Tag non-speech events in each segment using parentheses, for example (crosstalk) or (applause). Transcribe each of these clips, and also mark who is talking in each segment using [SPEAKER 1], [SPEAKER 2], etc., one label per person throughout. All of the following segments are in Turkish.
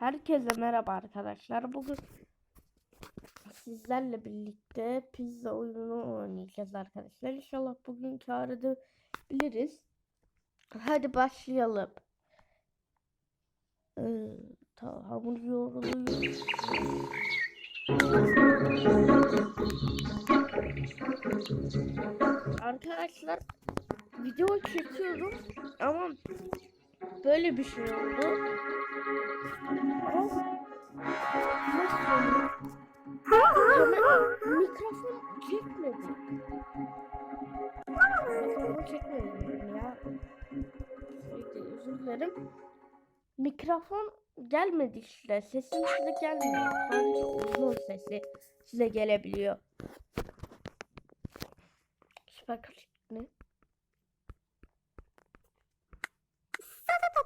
[SPEAKER 1] Herkese merhaba arkadaşlar. Bugün sizlerle birlikte pizza oyununu oynayacağız arkadaşlar. İnşallah bugün kar edebiliriz. Hadi başlayalım. Ee, ta, hamur yoğruluyor. Arkadaşlar video çekiyorum ama böyle bir şey oldu. Mikrofon çekmedi. Mikrofon çekmedi ya. Özür dilerim. Mikrofon gelmedi işte. Sesim size gelmiyor. Sadece uzun sesi size gelebiliyor. Süper klip ne?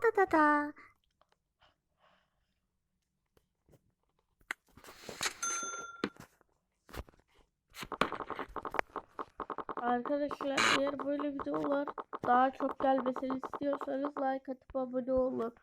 [SPEAKER 2] Da da da da.
[SPEAKER 1] Arkadaşlar eğer böyle videolar daha çok gelmesini istiyorsanız like atıp abone olun.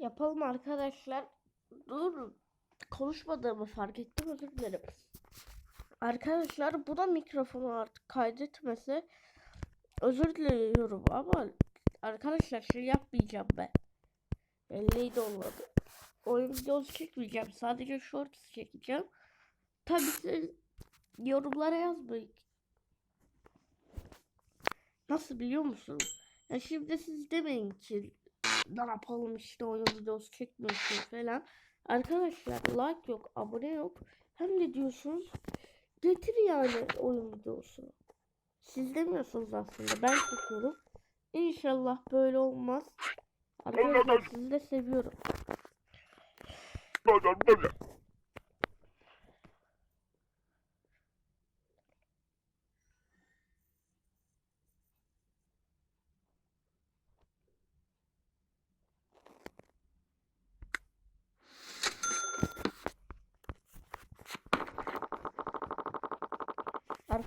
[SPEAKER 1] Yapalım arkadaşlar. Dur. Konuşmadığımı fark ettim özür dilerim. Arkadaşlar bu da mikrofonu artık kaydetmese özür diliyorum ama arkadaşlar şey yapmayacağım ben. Belliydi olmadı. Oyun videosu çekmeyeceğim. Sadece shorts çekeceğim. Tabii siz yorumlara yazmayın. Nasıl biliyor musunuz? Ya şimdi siz demeyin ki ne yapalım işte oyun videosu çekmiyorsun falan. Arkadaşlar like yok, abone yok. Hem de diyorsunuz getir yani oyun videosu. Siz demiyorsunuz aslında ben çekiyorum. İnşallah böyle olmaz. Arkadaşlar sizi de seviyorum.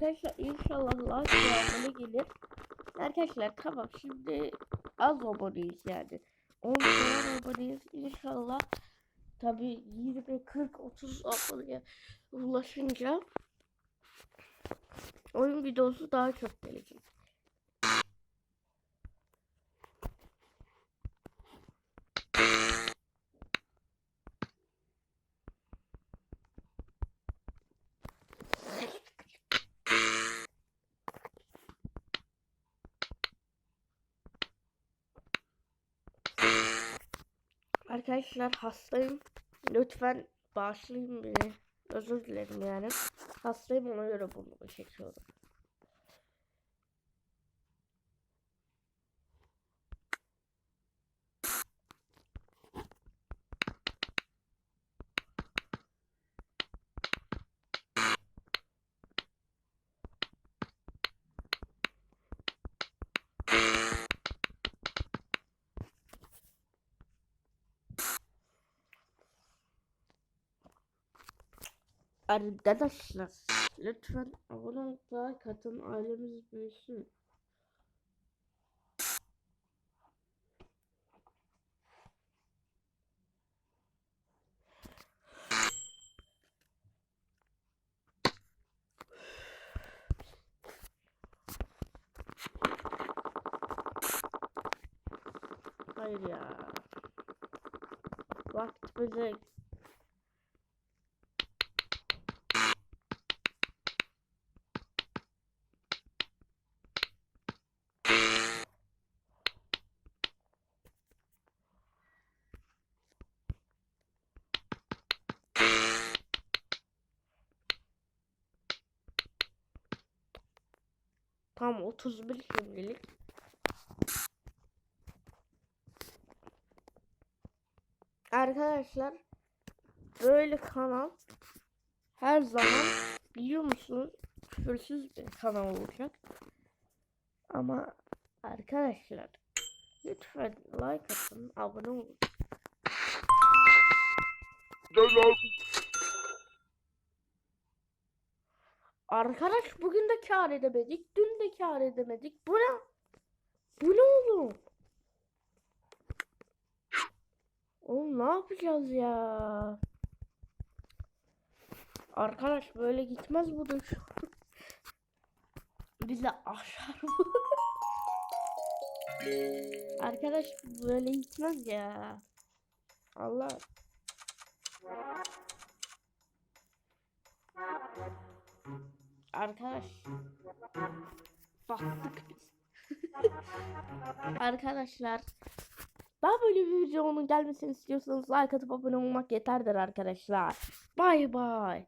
[SPEAKER 1] Arkadaşlar inşallah like abone gelir. Arkadaşlar tamam şimdi az aboneyiz yani. 10 falan aboneyiz inşallah. Tabi 20, 40, 30 aboneye ulaşınca oyun videosu daha çok gelecek. Arkadaşlar hastayım. Lütfen bağışlayın beni. Özür dilerim yani. Hastayım ona göre bunu çekiyorum. Arkadaşlar lütfen abone olup like atın ailemiz büyüsün. Hayır ya. Vakit bize tam 31 şimdilik. Arkadaşlar böyle kanal her zaman biliyor musunuz küfürsüz bir kanal olacak. Ama arkadaşlar lütfen like atın, abone olun. Arkadaş bugün de kar edemedik, dün de kar edemedik. Bu ne? Bu ne oğlum? Oğlum ne yapacağız ya? Arkadaş böyle gitmez bu düş. (laughs) Bize aşar bu. (laughs) Arkadaş böyle gitmez ya. Allah. Arkadaş. Baktık biz. (laughs) Arkadaşlar. Daha böyle bir videonun gelmesini istiyorsanız like atıp abone olmak yeterdir arkadaşlar. Bay bay.